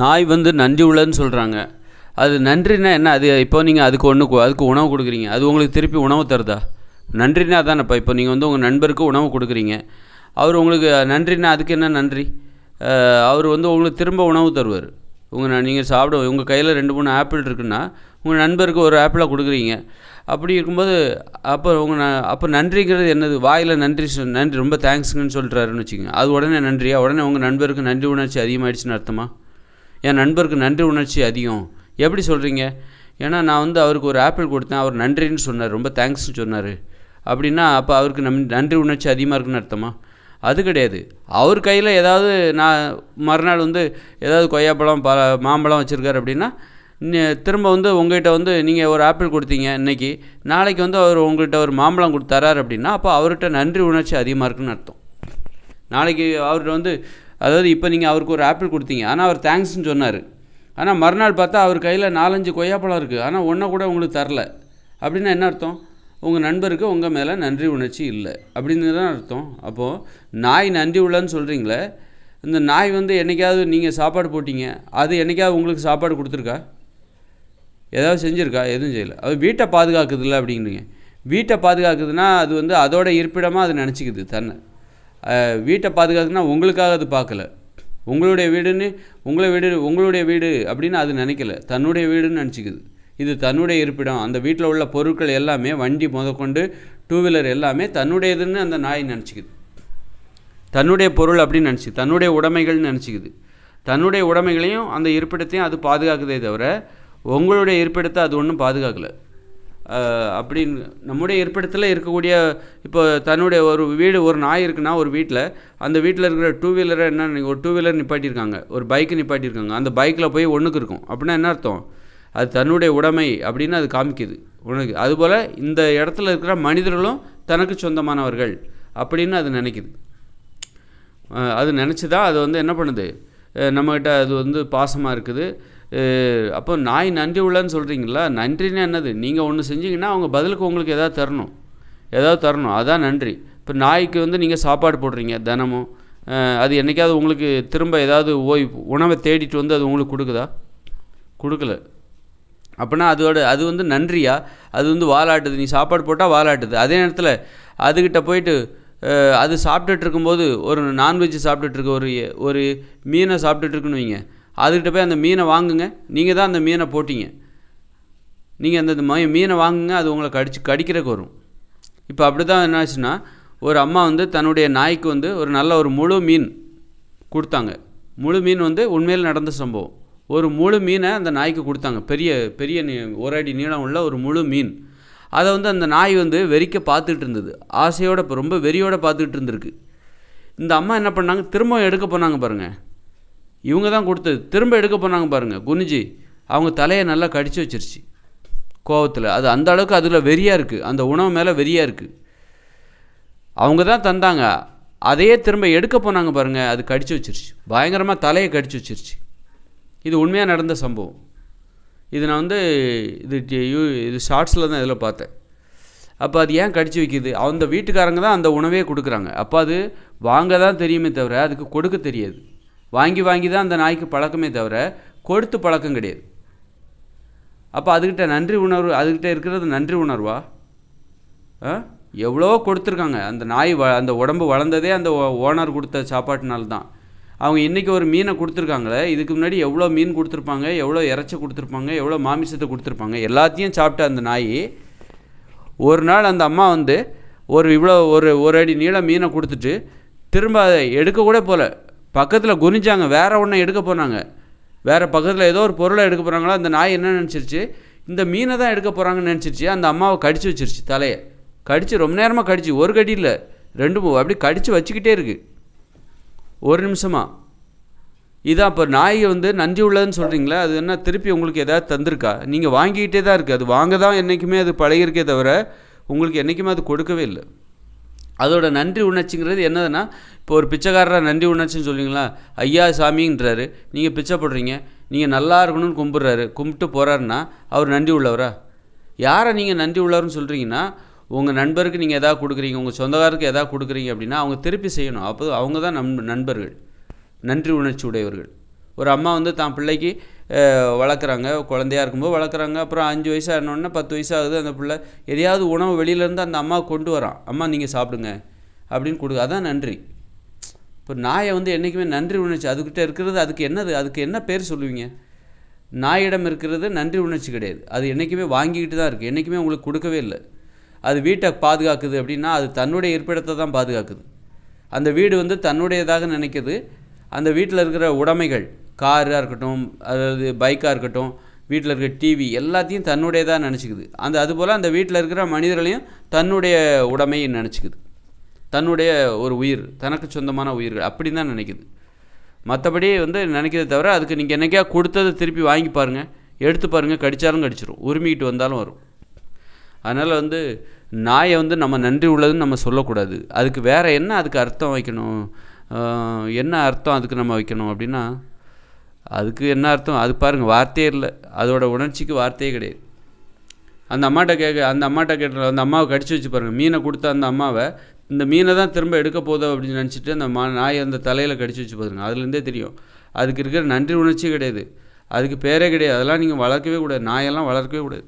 நாய் வந்து நன்றி உள்ளதுன்னு சொல்கிறாங்க அது நன்றினா என்ன? அது இப்போ நீங்கள் அதுக்கு ஒன்று அதுக்கு உணவு கொடுக்குறீங்க. அது உங்களுக்கு திருப்பி உணவு தருதா? நன்றினா தானேப்பா இப்போ நீங்கள் வந்து உங்கள் நண்பருக்கு உணவு கொடுக்குறீங்க. அவர் உங்களுக்கு நன்றினா அதுக்கு என்ன நன்றி? அவர் வந்து உங்களுக்கு திரும்ப உணவு தருவார். உங்கள் நீங்கள் சாப்பிட உங்கள் கையில் ரெண்டு மூணு ஆப்பிள் இருக்குன்னா உங்கள் நண்பருக்கு ஒரு ஆப்பிளாக கொடுக்குறீங்க. அப்படி இருக்கும்போது அப்போ உங்கள் ந அப்போ நன்றிங்கிறது என்னது? வாயில் நன்றி நன்றி ரொம்ப தேங்க்ஸுங்கன்னு சொல்கிறாருன்னு வச்சுக்கோங்க. அது உடனே நன்றியா? உடனே உங்கள் நண்பருக்கு நன்றி உணர்ச்சி அதிகமாகிடுச்சுன்னு அர்த்தமா? என் நண்பருக்கு நன்றி உணர்ச்சி அதிகம். எப்படி சொல்கிறீங்க ஏன்னா நான் வந்து அவருக்கு ஒரு ஆப்பிள் கொடுத்தேன். அவர் நன்றின்னு சொன்னார். ரொம்ப தேங்க்ஸ்னு சொன்னார். அப்படின்னா அப்போ அவருக்கு நம் நன்றி உணர்ச்சி அதிகமாக இருக்குன்னு அர்த்தமா? அது கிடையாது. அவர் கையில் ஏதாவது நான் மறுநாள் வந்து ஏதாவது கொய்யாப்பழம் ப மாம்பழம் வச்சுருக்காரு அப்படின்னா திரும்ப வந்து உங்கள்கிட்ட வந்து நீங்கள் ஒரு ஆப்பிள் கொடுத்தீங்க இன்னைக்கு. நாளைக்கு வந்து அவர் உங்கள்கிட்ட ஒரு மாம்பழம் கொடுத்து அப்படின்னா அப்போ அவர்கிட்ட நன்றி உணர்ச்சி அதிகமாக இருக்குன்னு அர்த்தம். நாளைக்கு அவர்கிட்ட வந்து அதாவது இப்போ நீங்கள் அவருக்கு ஒரு ஆப்பிள் கொடுத்தீங்க. ஆனால் அவர் தேங்க்ஸ்னு சொன்னார். ஆனால் மறுநாள் பார்த்தா அவர் கையில் நாலஞ்சு கொய்யாப்பழம் இருக்குது ஆனால் ஒன்றை கூட உங்களுக்கு தரல. அப்படின்னா என்ன அர்த்தம்? உங்கள் நண்பருக்கு உங்கள் மேலே நன்றி உணர்ச்சி இல்லை. அப்படின்னு தான் அர்த்தம். அப்போது நாய் நன்றி உள்ளன்னு சொல்கிறீங்களே இந்த நாய் வந்து என்னைக்காவது நீங்கள் சாப்பாடு போட்டீங்க அது என்னைக்காவது உங்களுக்கு சாப்பாடு கொடுத்துருக்கா? ஏதாவது செஞ்சுருக்கா? எதுவும் செய்யலை. அது வீட்டை பாதுகாக்குதுல்ல அப்படிங்கிறீங்க வீட்டை பாதுகாக்குதுன்னா அது வந்து அதோட இருப்பிடமாக அது நினச்சிக்குது தன்னை. வீட்டை பாதுகாக்குதுன்னா உங்களுக்காக அது பார்க்கல. உங்களுடைய வீடுன்னு உங்களை வீடு உங்களுடைய வீடு அப்படின்னு அது நினைக்கல. தன்னுடைய வீடுன்னு நினச்சிக்குது. இது தன்னுடைய இருப்பிடம். அந்த வீட்டில் உள்ள பொருட்கள் எல்லாமே வண்டி முதற்கொண்டு டூ வீலர் எல்லாமே தன்னுடையதுன்னு அந்த நாய் நினச்சிக்குது. தன்னுடைய பொருள் அப்படின்னு நினச்சி தன்னுடைய உடைமைகள்னு நினச்சிக்குது. தன்னுடைய உடைமைகளையும் அந்த இருப்பிடத்தையும் அது பாதுகாக்குதே தவிர உங்களுடைய இருப்பிடத்தை அது ஒன்றும் பாதுகாக்கலை. அப்படின்னு நம்முடைய இருப்பிடத்தில் இருக்கக்கூடிய இப்போ தன்னுடைய ஒரு வீடு ஒரு நாய் இருக்குன்னா ஒரு வீட்டில் அந்த வீட்டில் இருக்கிற டூ வீலரை என்ன ஒரு டூ வீலர் நிப்பாட்டியிருக்காங்க ஒரு பைக்கு நிப்பாட்டியிருக்காங்க அந்த பைக்கில் போய் ஒன்றுக்கு இருக்கும். அப்படின்னா என்ன அர்த்தம்? அது தன்னுடைய உடைமை அப்படின்னு அது காமிக்குது. உனக்கு அதுபோல் இந்த இடத்துல இருக்கிற மனிதர்களும் தனக்கு சொந்தமானவர்கள் அப்படின்னு அது நினைக்குது. அது நினச்சி தான் அது வந்து என்ன பண்ணுது? நம்மக்கிட்ட அது வந்து பாசமாக இருக்குது. அப்போ நாய் நன்றி உள்ளன்னு சொல்கிறீங்களா நன்றின்னா என்னது? நீங்கள் ஒன்று செஞ்சீங்கன்னா அவங்க பதிலுக்கு உங்களுக்கு எதாவது தரணும். ஏதாவது தரணும். அதான் நன்றி. இப்போ நாய்க்கு வந்து நீங்கள் சாப்பாடு போடுறீங்க தினமும். அது என்னைக்காவது உங்களுக்கு திரும்ப ஏதாவது ஓய் உணவை தேடிட்டு வந்து அது உங்களுக்கு கொடுக்குதா? கொடுக்கல. அப்படின்னா அதோட அது வந்து நன்றியா? அது வந்து வாலாட்டுது. நீ சாப்பாடு போட்டால் வாலாட்டுது. அதே நேரத்தில் அதுக்கிட்ட போயிட்டு அது சாப்பிட்டுட்டு இருக்கும்போது ஒரு நான்வெஜ் சாப்பிட்டுட்டு இருக்க ஒரு ஒரு மீனை சாப்பிட்டுட்டு இருக்குன்னு வைங்க. அதுக்கிட்ட போய் அந்த மீனை வாங்குங்க. நீங்கள் தான் அந்த மீனை போட்டீங்க. நீங்கள் அந்த மீனை வாங்குங்க அது உங்களை கடிச்சு கடிக்கிறக்கு வரும். இப்போ அப்படி தான் என்னாச்சுன்னா ஒரு அம்மா வந்து தன்னுடைய நாய்க்கு வந்து ஒரு நல்ல ஒரு முழு மீன் கொடுத்தாங்க. முழு மீன் வந்து உண்மையில் நடந்த சம்பவம். ஒரு முழு மீனை அந்த நாய்க்கு கொடுத்தாங்க. பெரிய பெரிய நீ ஒரு அடி நீளம் உள்ள ஒரு முழு மீன். அதை வந்து அந்த நாய் வந்து வெறிக்க பார்த்துட்டு இருந்தது. ஆசையோட ரொம்ப வெறியோட பார்த்துட்டு இருந்திருக்கு. இந்த அம்மா என்ன பண்ணாங்க? திரும்ப எடுக்க போனாங்க பாருங்கள் இவங்க தான் கொடுத்தது திரும்ப எடுக்க போனாங்க பாருங்கள் குனிஞ்சி. அவங்க தலையை நல்லா கடிச்சு வச்சிருச்சு கோவத்தில். அது அந்த அளவுக்கு அதில் வெறியாக இருக்குது அந்த உணவு மேலே வெறியாக இருக்குது அவங்க தான் தந்தாங்க. அதையே திரும்ப எடுக்க போனாங்க பாருங்கள் அது கடிச்சு வச்சிருச்சு. பயங்கரமாக தலையை கடிச்சு வச்சிருச்சு. இது உண்மையாக நடந்த சம்பவம். இது நான் வந்து இது யூ- இது ஷார்ட்ஸில் தான் இதில் பார்த்தேன். அப்போ அது ஏன் கடிச்சு வைக்குது? அந்த வீட்டுக்காரங்க தான் அந்த உணவே கொடுக்குறாங்க. அப்போ அது வாங்க தான் தெரியுமே தவிர அதுக்கு கொடுக்க தெரியாது. வாங்கி வாங்கி தான் அந்த நாய்க்கு பழக்கமே தவிர கொடுத்து பழக்கம் கிடையாது. அப்போ அதுக்கிட்ட நன்றி உணர்வு அதுக்கிட்ட இருக்கிறது நன்றி உணர்வா? ஆ? எவ்வளோ கொடுத்துருக்காங்க. அந்த நாய் வ அந்த உடம்பு வளர்ந்ததே அந்த ஓனர் கொடுத்த சாப்பாட்டுனால தான். அவங்க இன்றைக்கி ஒரு மீனை கொடுத்துருக்காங்களே இதுக்கு முன்னாடி எவ்வளோ மீன் கொடுத்துருப்பாங்க எவ்வளோ இறைச்சி கொடுத்துருப்பாங்க எவ்வளோ மாமிசத்தை கொடுத்துருப்பாங்க எல்லாத்தையும் சாப்பிட்ட அந்த நாய் ஒரு நாள் அந்த அம்மா வந்து ஒரு இவ்வளோ ஒரு ஒரு அடி நீள மீனை கொடுத்துட்டு திரும்ப அதை எடுக்க கூட போகல பக்கத்தில் குனிஞ்சாங்க வேறு ஒன்றை எடுக்க போனாங்க. வேறு பக்கத்தில் ஏதோ ஒரு பொருளை எடுக்க போகிறாங்களோ அந்த நாய் என்ன நினச்சிருச்சு? இந்த மீனை தான் எடுக்க போகிறாங்கன்னு நினச்சிருச்சு. அந்த அம்மாவை கடிச்சு வச்சிருச்சு தலையை. கடிச்சு ரொம்ப நேரமாக கடிச்சு ஒரு கடி இல்லை ரெண்டு மூ அப்படி கடிச்சு வச்சுக்கிட்டே இருக்குது ஒரு நிமிஷமாக இதான் இப்போ நாய் வந்து நன்றி உள்ளதுன்னு சொல்கிறீங்களே அது என்ன திருப்பி உங்களுக்கு ஏதாவது தந்திருக்கா? நீங்கள் வாங்கிக்கிட்டே தான் இருக்குது அது வாங்க தான் என்றைக்குமே அது பழகிருக்கே தவிர உங்களுக்கு என்றைக்குமே அது கொடுக்கவே இல்லை. அதோட நன்றி உணர்ச்சிங்கிறது என்னதுன்னா இப்போ ஒரு பிச்சைக்காரராக நன்றி உணர்ச்சின்னு சொல்லுவீங்களா ஐயா சாமின்றாரு. நீங்கள் பிச்சை போடுறீங்க. நீங்கள் நல்லா இருக்கணும்னு கும்பிட்றாரு. கும்பிட்டு போகிறாருன்னா அவர் நன்றி உள்ளவரா? யாரை நீங்கள் நன்றி உள்ளவர்னு சொல்கிறீங்கன்னா உங்கள் நண்பருக்கு நீங்கள் எதாவது கொடுக்குறீங்க உங்கள் சொந்தக்காரருக்கு எதாவது கொடுக்குறீங்க அப்படின்னா அவங்க திருப்பி செய்யணும். அப்போ அவங்க தான் நம் நண்பர்கள். நன்றி உணர்ச்சி உடையவர்கள். ஒரு அம்மா வந்து தான் பிள்ளைக்கு வளர்க்குறாங்க. குழந்தையா இருக்கும்போது வளர்க்குறாங்க. அப்புறம் அஞ்சு வயசு ஆனோடனே பத்து வயசு ஆகுது அந்த பிள்ளை எதையாவது உணவு வெளியிலேருந்து அந்த அம்மா கொண்டு வரான். அம்மா நீங்கள் சாப்பிடுங்க அப்படின்னு கொடுக்க அதான் நன்றி. இப்போ நாயை வந்து என்றைக்குமே நன்றி உணர்ச்சி அதுக்கிட்ட இருக்கிறது அதுக்கு என்னது அதுக்கு என்ன பேர் சொல்லுவீங்க? நாயிடம் இருக்கிறது நன்றி உணர்ச்சி கிடையாது. அது என்றைக்குமே வாங்கிக்கிட்டு தான் இருக்குது என்றைக்குமே உங்களுக்கு கொடுக்கவே இல்லை. அது வீட்டை பாதுகாக்குது அப்படின்னா அது தன்னுடைய இருப்பிடத்தை தான் பாதுகாக்குது. அந்த வீடு வந்து தன்னுடையதாக நினைக்குது. அந்த வீட்டில் இருக்கிற உடைமைகள் காராக இருக்கட்டும் அதாவது பைக்காக இருக்கட்டும் வீட்டில் இருக்கிற டிவி எல்லாத்தையும் தன்னுடையதாக நினச்சிக்குது. அந்த அதுபோல் அந்த வீட்டில் இருக்கிற மனிதர்களையும் தன்னுடைய உடைமையை நினச்சிக்குது. தன்னுடைய ஒரு உயிர் தனக்கு சொந்தமான உயிர்கள் அப்படி தான் நினைக்குது. மற்றபடி வந்து நினைக்கிறத தவிர அதுக்கு நீங்கள் என்னைக்கா கொடுத்ததை திருப்பி வாங்கி பாருங்கள் எடுத்து பாருங்கள் கடித்தாலும் கடிச்சிரும். உரிமிக்கிட்டு வந்தாலும் வரும். அதனால் வந்து நாயை வந்து நம்ம நன்றி உள்ளதுன்னு நம்ம சொல்லக்கூடாது. அதுக்கு வேறு என்ன அதுக்கு அர்த்தம் வைக்கணும்? என்ன அர்த்தம் அதுக்கு நம்ம வைக்கணும் அப்படின்னா அதுக்கு என்ன அர்த்தம்? அது பாருங்கள் வார்த்தையே இல்லை. அதோட உணர்ச்சிக்கு வார்த்தையே கிடையாது. அந்த அம்மாட்ட கேட்க அந்த அம்மாட்ட கேட்ட அந்த அம்மாவை கடிச்சு வச்சு பாருங்கள் மீனை கொடுத்த அந்த அம்மாவை இந்த மீனை தான் திரும்ப எடுக்க போதோ அப்படின்னு நினச்சிட்டு அந்த மா நாய் அந்த தலையில் கடிச்சு வச்சு பாருங்க. அதுலேருந்தே தெரியும். அதுக்கு இருக்கிற நன்றி உணர்ச்சி கிடையாது. அதுக்கு பேரே கிடையாது. அதெல்லாம் நீங்கள் வளர்க்கவே கூடாது. நாயெல்லாம் வளர்க்கவே கூடாது.